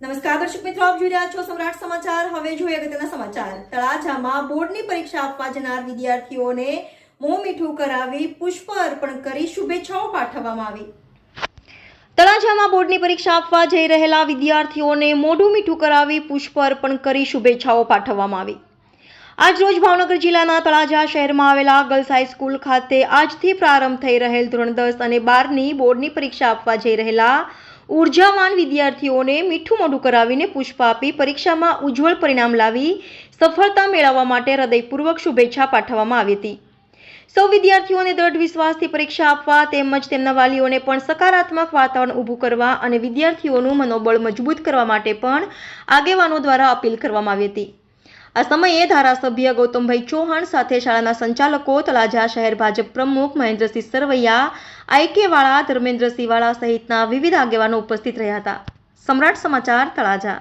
નમસ્કાર દર્શક મિત્રો, આપ જોઈ રહ્યા છો સમ્રાટ સમાચાર. હવે જોઈએ અગત્યના સમાચાર. તળાજામાં બોર્ડની પરીક્ષા આપવા જનાર વિદ્યાર્થીઓને મોં મીઠું કરાવી પુષ્પ અર્પણ કરી શુભેચ્છાઓ પાઠવવામાં આવી. તળાજામાં બોર્ડની પરીક્ષા આપવા જઈ રહેલા વિદ્યાર્થીઓને મોઢું મીઠું કરાવી પુષ્પ અર્પણ કરી શુભેચ્છાઓ પાઠવવામાં આવી. આજ રોજ ભાવનગર જિલ્લાના તળાજા શહેરમાં આવેલા ગર્લ્સ હાઈસ્કૂલ ખાતે આજથી પ્રારંભ થઈ રહેલ ધોરણ દસ અને બારની બોર્ડની પરીક્ષા આપવા જઈ રહેલા ઉર્જાવાન વિદ્યાર્થીઓને મીઠું મોઢું કરાવીને પુષ્પ આપી પરીક્ષામાં ઉજ્જવળ પરિણામ લાવી સફળતા મેળવવા માટે હૃદયપૂર્વક શુભેચ્છા પાઠવવામાં આવી હતી. સૌ વિદ્યાર્થીઓને દ્રઢ વિશ્વાસથી પરીક્ષા આપવા તેમજ તેમના વાલીઓને પણ સકારાત્મક વાતાવરણ ઊભું કરવા અને વિદ્યાર્થીઓનું મનોબળ મજબૂત કરવા માટે પણ આગેવાનો દ્વારા અપીલ કરવામાં આવી હતી. આ સમયે ધારાસભ્ય ગૌતમભાઈ ચૌહાણ સાથે શાળાના સંચાલકો, તળાજા શહેર ભાજપ પ્રમુખ મહેન્દ્રસિંહ સરવૈયા આઈકે વાળા ધર્મેન્દ્રસિંહ વાળા સહિતના વિવિધ આગેવાનો ઉપસ્થિત રહ્યા હતા. સમ્રાટ સમાચાર, તળાજા.